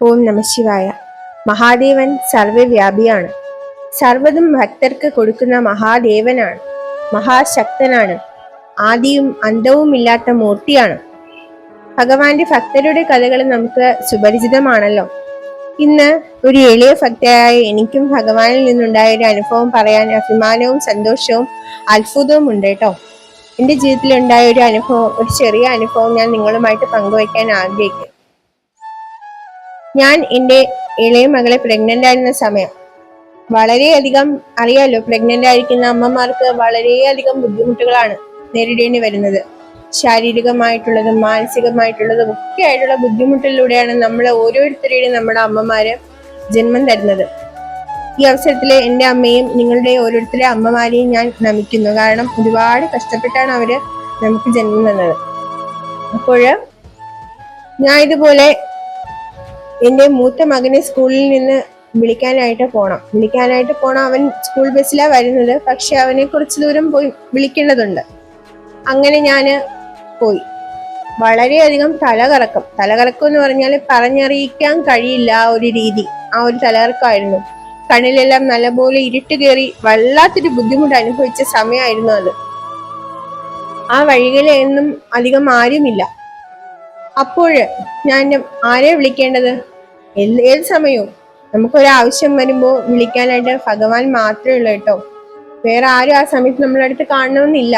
ഓം നമശിവായ മഹാദേവൻ സർവവ്യാപിയാണ്. സർവതും ഭക്തർക്ക് കൊടുക്കുന്ന മഹാദേവനാണ്. മഹാശക്തനാണ്. ആദിയും അന്തവും ഇല്ലാത്ത മൂർത്തിയാണ്. ഭഗവാന്റെ ഭക്തരുടെ കഥകൾ നമുക്ക് സുപരിചിതമാണല്ലോ. ഇന്ന് ഒരു എളിയ ഭക്തയായ എനിക്കും ഭഗവാനിൽ നിന്നുണ്ടായ ഒരു അനുഭവം പറയാൻ അഭിമാനവും സന്തോഷവും അത്ഭുതവും ഉണ്ട് കേട്ടോ. എന്റെ ജീവിതത്തിൽ ഉണ്ടായ ഒരു അനുഭവം ഒരു ചെറിയ അനുഭവം ഞാൻ നിങ്ങളുമായിട്ട് പങ്കുവയ്ക്കാൻ ആഗ്രഹിക്കും ഞാൻ എന്റെ ഇളയ മകളെ പ്രഗ്നന്റ് ആയിരുന്ന സമയം. വളരെയധികം അറിയാലോ പ്രഗ്നന്റ് ആയിരിക്കുന്ന അമ്മമാർക്ക് വളരെയധികം ബുദ്ധിമുട്ടുകളാണ് നേരിടേണ്ടി വരുന്നത്. ശാരീരികമായിട്ടുള്ളതും മാനസികമായിട്ടുള്ളതും ഒക്കെ ആയിട്ടുള്ള ബുദ്ധിമുട്ടിലൂടെയാണ് നമ്മൾ ഓരോരുത്തരുടെയും നമ്മുടെ അമ്മമാര് ജന്മം തരുന്നത്. ഈ അവസരത്തിൽ എന്റെ അമ്മയും നിങ്ങളുടെ ഓരോരുത്തരുടെ അമ്മമാരെയും ഞാൻ നമിക്കുന്നു. കാരണം ഒരുപാട് കഷ്ടപ്പെട്ടാണ് അവർ നമുക്ക് ജന്മം തന്നത്. അപ്പോൾ ഞാൻ ഇതുപോലെ എന്റെ മൂത്ത മകനെ സ്കൂളിൽ നിന്ന് വിളിക്കാനായിട്ട് പോണം. വിളിക്കാനായിട്ട് പോണം. അവൻ സ്കൂൾ ബസ്സിലാണ് വരുന്നത്. പക്ഷെ അവനെ കുറച്ച് ദൂരം പോയി വിളിക്കേണ്ടതുണ്ട്. അങ്ങനെ ഞാൻ പോയി. വളരെയധികം തലകറക്കം. തലകറക്കം എന്ന് പറഞ്ഞാൽ പറഞ്ഞറിയിക്കാൻ കഴിയില്ല ആ ഒരു രീതി. ആ ഒരു തലകറക്കമായിരുന്നു കണ്ണിലെല്ലാം നല്ലപോലെ ഇരുട്ട് കയറി വല്ലാത്തൊരു ബുദ്ധിമുട്ട് അനുഭവിച്ച സമയമായിരുന്നു അത്. ആ വഴികളിലൊന്നും അധികം ആരുമില്ല. അപ്പോൾ ഞാൻ ആരെ വിളിക്കേണ്ടത്? ഏത് സമയവും നമുക്കൊരാവശ്യം വരുമ്പോൾ വിളിക്കാനായിട്ട് ഭഗവാൻ മാത്രമേ ഉള്ളൂ കേട്ടോ. വേറെ ആരും ആ സമയത്ത് നമ്മളെ അടുത്ത് കാണണമെന്നില്ല.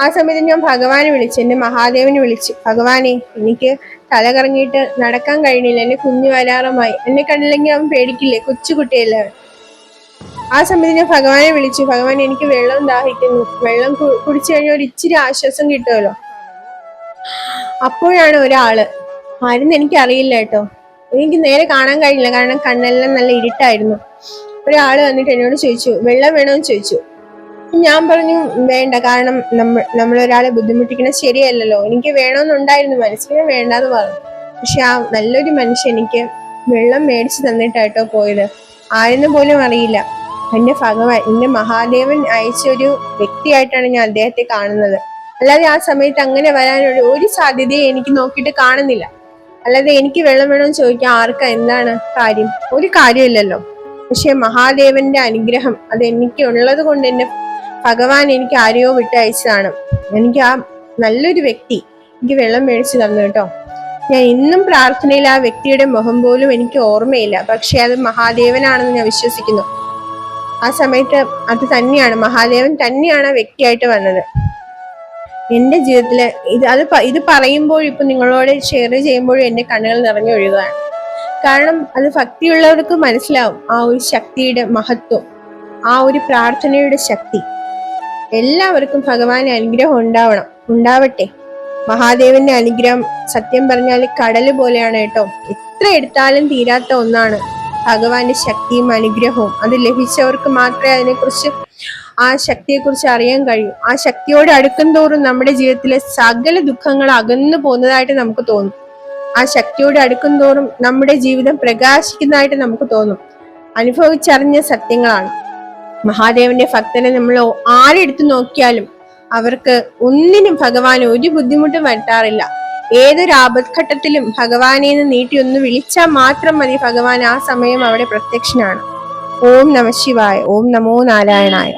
ആ സമയത്ത് ഞാൻ ഭഗവാനെ വിളിച്ചു എന്റെ മഹാദേവനെ വിളിച്ചു. ഭഗവാനെ എനിക്ക് തല കറങ്ങിയിട്ട് നടക്കാൻ കഴിയണില്ല എന്നെ കുഞ്ഞു വരാറുമായി. എന്നെ കണ്ടില്ലെങ്കിൽ അവൻ പേടിക്കില്ലേ കൊച്ചുകുട്ടിയല്ലേ? ആ സമയത്ത് ഞാൻ ഭഗവാനെ വിളിച്ചു. ഭഗവാൻ എനിക്ക് വെള്ളം ദാഹിക്കുന്നു. വെള്ളം കുടിച്ചു കഴിഞ്ഞാൽ ഒരു ഇച്ചിരി ആശ്വാസം കിട്ടുമല്ലോ? അപ്പോഴാണ് ഒരാൾ മരുന്ന് എനിക്ക് അറിയില്ല കേട്ടോ. എനിക്ക് നേരെ കാണാൻ കഴിഞ്ഞില്ല കാരണം കണ്ണെല്ലാം നല്ല ഇരുട്ടായിരുന്നു. ഒരാൾ വന്നിട്ട് എന്നോട് ചോദിച്ചു വെള്ളം വേണമെന്ന് ചോദിച്ചു. ഞാൻ പറഞ്ഞു വേണ്ട. കാരണം നമ്മൾ നമ്മളൊരാളെ ബുദ്ധിമുട്ടിക്കണത് ശരിയല്ലല്ലോ. എനിക്ക് വേണമെന്നുണ്ടായിരുന്നു മനസ്സിന് വേണ്ടാന്ന് പറഞ്ഞു. പക്ഷെ ആ നല്ലൊരു മനുഷ്യൻ എനിക്ക് വെള്ളം മേടിച്ചു തന്നിട്ടായിട്ടോ പോയത്. ആരെന്ന് പോലും അറിയില്ല. എന്റെ ഭഗവാൻ എന്റെ മഹാദേവൻ അയച്ച ഒരു വ്യക്തിയായിട്ടാണ് ഞാൻ അദ്ദേഹത്തെ കാണുന്നത്. അല്ലാതെ ആ സമയത്ത് അങ്ങനെ വരാനുള്ള ഒരു സാധ്യതയെ എനിക്ക് നോക്കിയിട്ട് കാണുന്നില്ല. അല്ലാതെ എനിക്ക് വെള്ളം വേണമെന്ന് ചോദിക്കാൻ ആർക്കാ എന്താണ് കാര്യം? ഒരു കാര്യമില്ലല്ലോ. പക്ഷെ മഹാദേവന്റെ അനുഗ്രഹം അത് എനിക്ക് ഉള്ളത് കൊണ്ട് എന്നെ ഭഗവാൻ എനിക്ക് ആരെയോ വിട്ടയച്ചതാണ്. എനിക്ക് ആ നല്ലൊരു വ്യക്തി എനിക്ക് വെള്ളം മേടിച്ചു തന്നു കേട്ടോ. ഞാൻ ഇന്നും പ്രാർത്ഥനയിൽ ആ വ്യക്തിയുടെ മുഖം പോലും എനിക്ക് ഓർമ്മയില്ല. പക്ഷെ അത് മഹാദേവനാണെന്ന് ഞാൻ വിശ്വസിക്കുന്നു. ആ സമയത്ത് അത് തന്നെയാണ്. മഹാദേവൻ തന്നെയാണ് ആ വ്യക്തിയായിട്ട് വന്നത്. എന്റെ ജീവിതത്തിൽ ഇത് അത് ഇത് പറയുമ്പോൾ ഇപ്പൊ നിങ്ങളോട് ഷെയർ ചെയ്യുമ്പോഴും എന്റെ കണ്ണുകൾ നിറഞ്ഞു ഒഴുകുകയാണ് കാരണം അത് ഭക്തിയുള്ളവർക്ക് മനസ്സിലാവും. ആ ഒരു ശക്തിയുടെ മഹത്വം. ആ ഒരു പ്രാർത്ഥനയുടെ ശക്തി. എല്ലാവർക്കും ഭഗവാന്റെ അനുഗ്രഹം ഉണ്ടാവണം. ഉണ്ടാവട്ടെ. മഹാദേവന്റെ അനുഗ്രഹം സത്യം പറഞ്ഞാൽ കടൽ പോലെയാണ് കേട്ടോ. എത്ര എടുത്താലും തീരാത്ത ഒന്നാണ് ഭഗവാന്റെ ശക്തിയും അനുഗ്രഹവും. അത് ലഭിച്ചവർക്ക് മാത്രമേ അതിനെക്കുറിച്ച് ആ ശക്തിയെക്കുറിച്ച് അറിയാൻ കഴിയും. ആ ശക്തിയോട് അടുക്കും തോറും നമ്മുടെ ജീവിതത്തിലെ സകല ദുഃഖങ്ങൾ അകന്നു പോകുന്നതായിട്ട് നമുക്ക് തോന്നും. ആ ശക്തിയോട് അടുക്കും തോറും നമ്മുടെ ജീവിതം പ്രകാശിക്കുന്നതായിട്ട് നമുക്ക് തോന്നും. അനുഭവിച്ചറിഞ്ഞ സത്യങ്ങളാണ്. മഹാദേവന്റെ ഭക്തനെ നമ്മൾ ആരെടുത്ത് നോക്കിയാലും അവർക്ക് ഒന്നിനും ഭഗവാൻ ഒരു ബുദ്ധിമുട്ടും വരുത്താറില്ല. ഏതൊരു ആപത്ഘട്ടത്തിലും ഭഗവാനെ നീട്ടി ഒന്ന് വിളിച്ചാൽ മാത്രം മതി ഭഗവാൻ ആ സമയം അവിടെ പ്രത്യക്ഷനാണ്. ഓം നമ ശിവായ ഓം നമോ നാരായണായ.